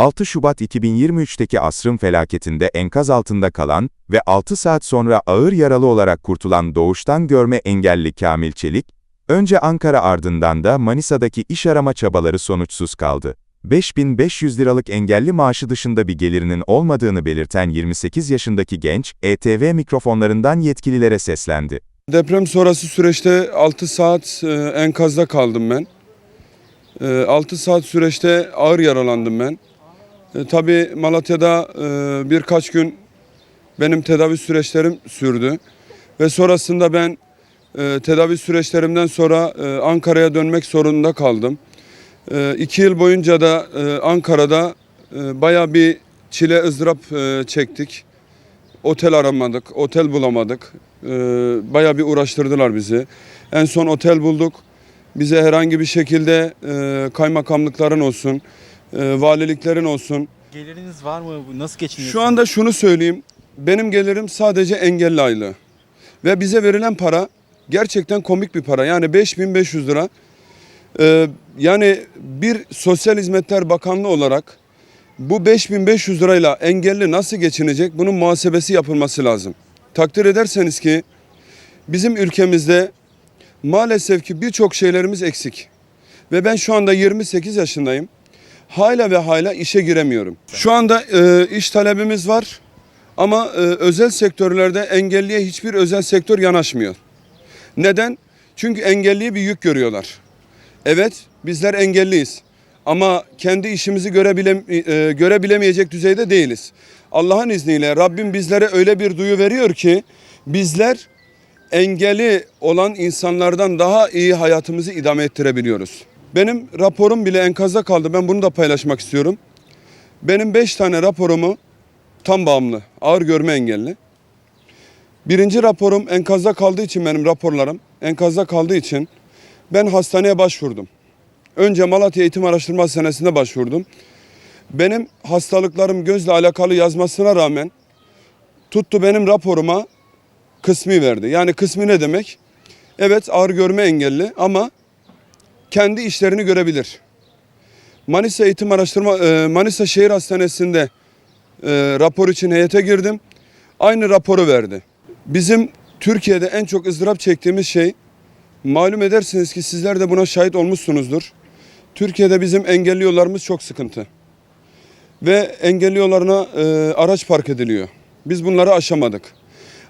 6 Şubat 2023'teki asrın felaketinde enkaz altında kalan ve 6 saat sonra ağır yaralı olarak kurtulan doğuştan görme engelli Kamil Çelik, önce Ankara ardından da Manisa'daki iş arama çabaları sonuçsuz kaldı. 5500 liralık engelli maaşı dışında bir gelirinin olmadığını belirten 28 yaşındaki genç, ETV mikrofonlarından yetkililere seslendi. Deprem sonrası süreçte 6 saat e, enkazda kaldım ben. E, 6 saat süreçte ağır yaralandım ben. E, tabii Malatya'da e, birkaç gün benim tedavi süreçlerim sürdü. Ve sonrasında ben e, tedavi süreçlerimden sonra e, Ankara'ya dönmek zorunda kaldım. E, iki yıl boyunca da Ankara'da baya bir çile ızdırap çektik. Otel aramadık, otel bulamadık. Bayağı bir uğraştırdılar bizi. En son otel bulduk. Bize herhangi bir şekilde kaymakamlıkların olsun, e, valiliklerin olsun. Geliriniz var mı? Nasıl geçiniyorsunuz? Şu anda şunu söyleyeyim. Benim gelirim sadece engelli aylığı. Ve bize verilen para gerçekten komik bir para. Yani 5500 lira. Ee, yani bir Sosyal Hizmetler Bakanlığı olarak bu 5500 lirayla engelli nasıl geçinecek? Bunun muhasebesi yapılması lazım. Takdir ederseniz ki bizim ülkemizde maalesef ki birçok şeylerimiz eksik. Ve ben şu anda 28 yaşındayım. Hala ve hala işe giremiyorum. Şu anda e, iş talebimiz var ama e, özel sektörlerde engelliye hiçbir özel sektör yanaşmıyor. Neden? Çünkü engelliyi bir yük görüyorlar. Evet bizler engelliyiz ama kendi işimizi görebile, e, görebilemeyecek düzeyde değiliz. Allah'ın izniyle Rabbim bizlere öyle bir duyu veriyor ki bizler engeli olan insanlardan daha iyi hayatımızı idame ettirebiliyoruz. Benim raporum bile enkazda kaldı. Ben bunu da paylaşmak istiyorum. Benim 5 tane raporumu tam bağımlı, ağır görme engelli. Birinci raporum enkazda kaldığı için benim raporlarım enkazda kaldığı için ben hastaneye başvurdum. Önce Malatya Eğitim Araştırma Hastanesi'nde başvurdum. Benim hastalıklarım gözle alakalı yazmasına rağmen tuttu benim raporuma kısmi verdi. Yani kısmi ne demek? Evet ağır görme engelli ama kendi işlerini görebilir. Manisa Eğitim Araştırma e, Manisa Şehir Hastanesi'nde e, rapor için heyete girdim. Aynı raporu verdi. Bizim Türkiye'de en çok ızdırap çektiğimiz şey malum edersiniz ki sizler de buna şahit olmuşsunuzdur. Türkiye'de bizim engelli yollarımız çok sıkıntı. Ve engelli yollarına e, araç park ediliyor. Biz bunları aşamadık.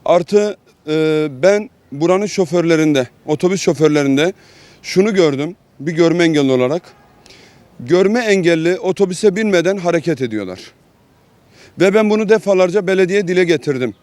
Artı e, ben buranın şoförlerinde, otobüs şoförlerinde şunu gördüm. Bir görme engelli olarak. Görme engelli otobüse binmeden hareket ediyorlar. Ve ben bunu defalarca belediye dile getirdim.